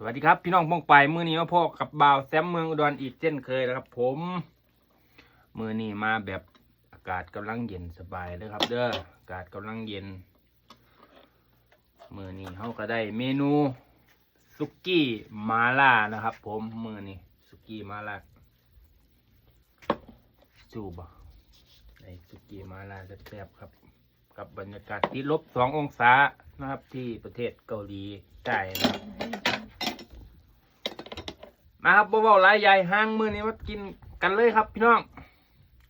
สวัสดีครับพี่น้องป้องไปมือนี้มาพอกับบ่าวแซมเมืองอุดรอีกเช่นเคยนะครับ ผมมือนี้มาแบบอากาศกำลังเย็นสบายเลยครับ เด้ออากาศกำลังเย็นมือนี้เขาก็ได้เมนูซุกี้มาล่านะครับ ผมมือนี้ซุกี้มาล่าจูบะในซุกี้มาล่าแซ่บครับ กับบรรยากาศที่ลบสององศานะครับ ที่ประเทศเกาหลีใต้นะครับ มาครับบ่เบาๆหลายใหญ่ห้างมือนี้มากินกันเลยครับ พี่น้อง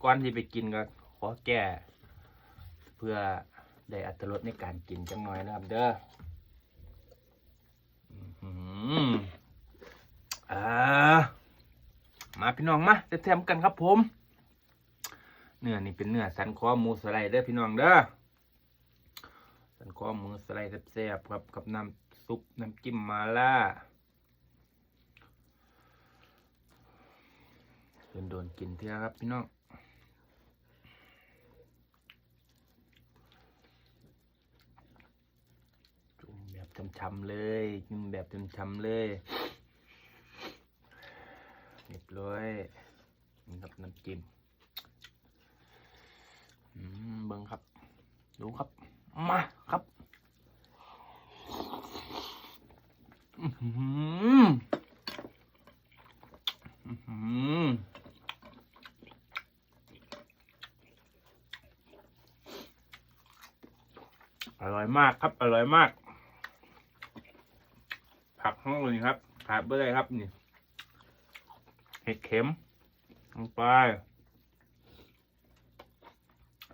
ก่อนที่ไปกินก็ขอแก้เพื่อได้อัตรสในการกินจังหน่อยนะครับ เด้ออื้อหืออ่ามาพี่น้องมาจะแถมกันครับผม เนื้อนี่เป็นเนื้อสันคอหมูสไลด์เด้อพี่น้องเด้อสันคอหมูสไลด์แซ่บๆครับกับน้ำซุปน้ำจิ้มมาล่า โดนโดนกินเถอะครับพี่น้องจุ่มแบบช้ำๆเลยกินแบบช้ำๆเลยเรียบร้อยนี่ครับน้ำจิ้มอืมเบิ้งครับ ดูครับ มาครับอื้อหืออื้อหือ อร่อยมากครับ อร่อยมาก ผักห้องเลยครับขาดไม่ได้ครับนี่เห็ดเข็มลงไป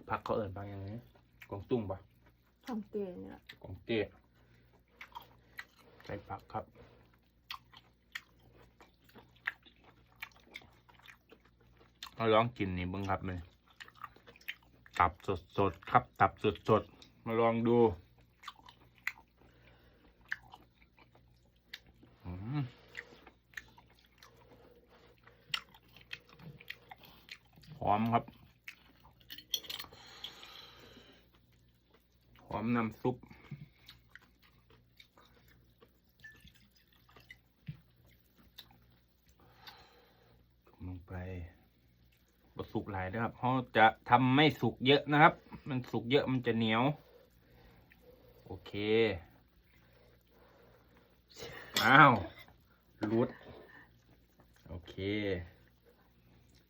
ผักเขาเอิญบางอย่างนี้กวางตุ้งปะทำเกเนี่ยกวางเตี้ยใส่ผักครับเอาลองกินนี่เบิ้งครับเลยตับสดๆครับ ตับสดๆ มาลองดูหอมครับ หอมน้ำซุปลงไปบสุกหลายนะครับเขาจะทำไม่สุกเยอะนะครับ มันสุกเยอะมันจะเหนียว เค อ้าวรุดโอเค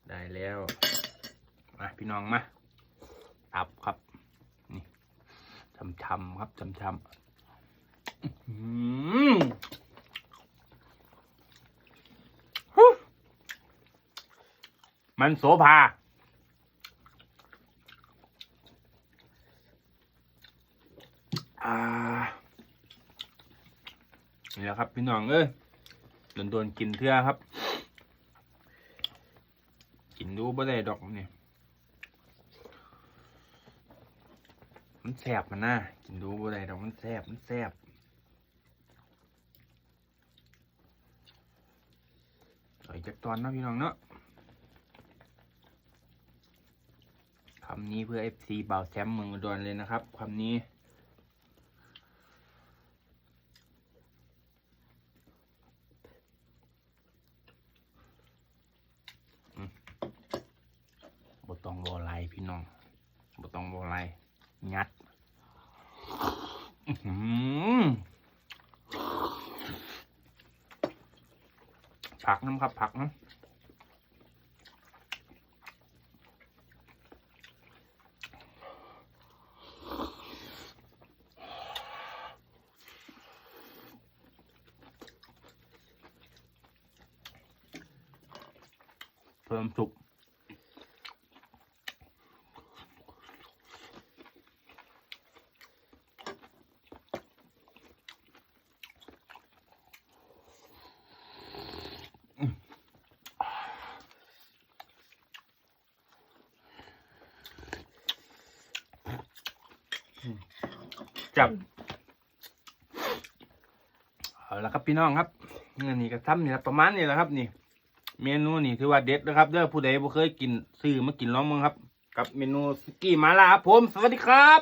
ได้แล้วมาพี่น้องมาตับครับ นี่ช้ำๆครับช้ำๆอื้อหือฮู้มันโสภา อ่า นี่แหละครับ พี่น้องเอ้ยโดนโดนๆกินเทื่อครับ กินดูบ่ได้ดอกนี่มันแสบมันนะกินดูบ่ได้ดอกมันแสบมันแสบใส่จากตอนเนาะพี่น้องเนาะคำนี้เพื่อ FC บ่าวแชมเมืองอุดรเลยนะครับคำนี้ บ่ต้องวอไล พี่น้องบ่ต้องวอไลยัดผักน้ำครับผักน้ำเพิ่มสุก จับเอาละครับพี่น้องครับนี่ก็ทำนี่ละประมาณนี้แหละครับ นี่ เมนูนี่ถือว่าเด็ดนะครับเด้อผู้ใดบ่เคยกินซื้อมากินลองมั้งครับ กับเมนูสกี้มาลาครับผม สวัสดีครับ